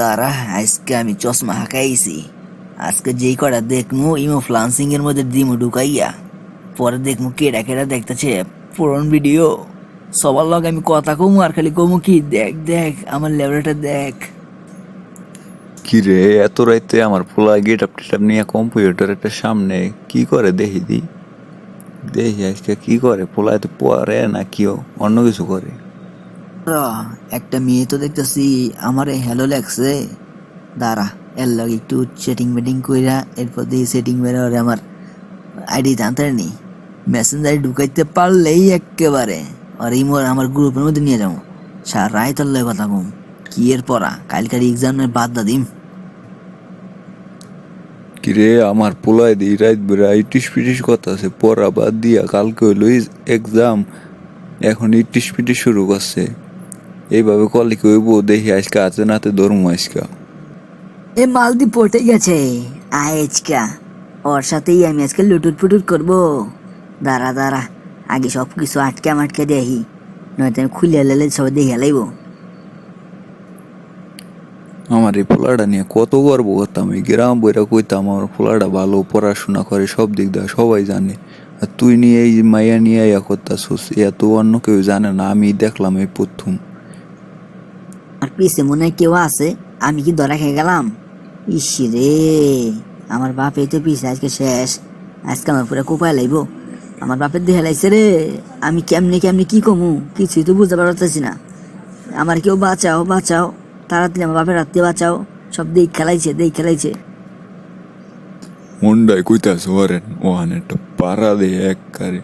দাঁড়া, আজকে আমি চশমা হাঁকাইছি। আজকে যেই কটা দেখমু, ইমো ফ্লান্সিং এর মধ্যে দিমু ঢুকাইয়া, পরে দেখমু কেডা কেডা দেখতেছে পুরন ভিডিও। সবার লগে আমি কথা কমু আর খালি কমু কি, দেখ দেখ, আমার লেবরেটা দেখ। কি রে এত রাইতে আমার পোলা গেট আপ টেট নিয়ে কম্পিউটারের সামনে কি করে দেখি দি? দেখি আজকে কি করে পোলায় তো পরে না কেউ অন্য কিছু করে। একটা মেয়ে তো দেখতেছি আমারে হ্যালো লাগছে দাঁড়া, এর লগে একটু সেটিং মেটিং কইরা এরপর দিয়ে সেটিং ওরে আমার আইডি জানতে নি মেসেঞ্জারে ঢুকাইতে পারলেই একেবারে আর এই মোর আমার গ্রুপের মধ্যে নিয়ে যাব সার রায় তোর লগে কথা কম। কি এর পড়া? কালকার এক্সামের বাদ দা দিম। কি রে আমার পোলায় দি রাত বেড়া ইটিস পিটিস কথা আছে পড়া বাদ দিয়া কালকে হইল এক্সাম এখন ইটিস পিটিস শুরু করছে। এইভাবে কলে কি হইব? দেখি আজকে আছে নাতে ধর্ম আজকা। এ মালদি পড়তে গেছে। আজকা। ওর সাথেই আমি আজকে লুটুট পুটুট করব। দাঁড়া দাঁড়া। আগে সব কিছু আটকে মাটকে দেখি। নয়তো আমি খুলে লেলে সব দেখে লাইব। আমার এই পোলাটা নিয়ে কত গর্ব করতাম। এই গ্রাম বইরা কইতাম আমার পোলাটা ভালো পড়াশোনা করে সব দিক দিয়ে সবাই জানে। আর তুই নিয়ে এই মাইয়া নিয়ে ইয়া করতাছিস এত অন্য কেউ জানে না। আমি দেখলাম এই প্রথম। আর পিছে মনে হয় কেউ আছে, আমি কি ধরা খেয়ে গেলাম? ইসি রে, আমার বাপ এই তো পিছে, আজকে শেষ। আজকে আমার পুরো কোপায় লাইব। আমার বাপের দেহে লাইছে রে। আমি কেমনি কেমনি কি কমু? কিছুই তো বুঝতে পারতেছি না। আমার কেউ বাঁচাও বাঁচাও। তাড়াতাড়ি আমার বাপের রাত্রে বাঁচাও। সব দেখ খেলাইছে দেখ খেলাইছে। মুন্ডায় কইতাছ ওরেন ওহান একটা পাড়া দে এক কারে।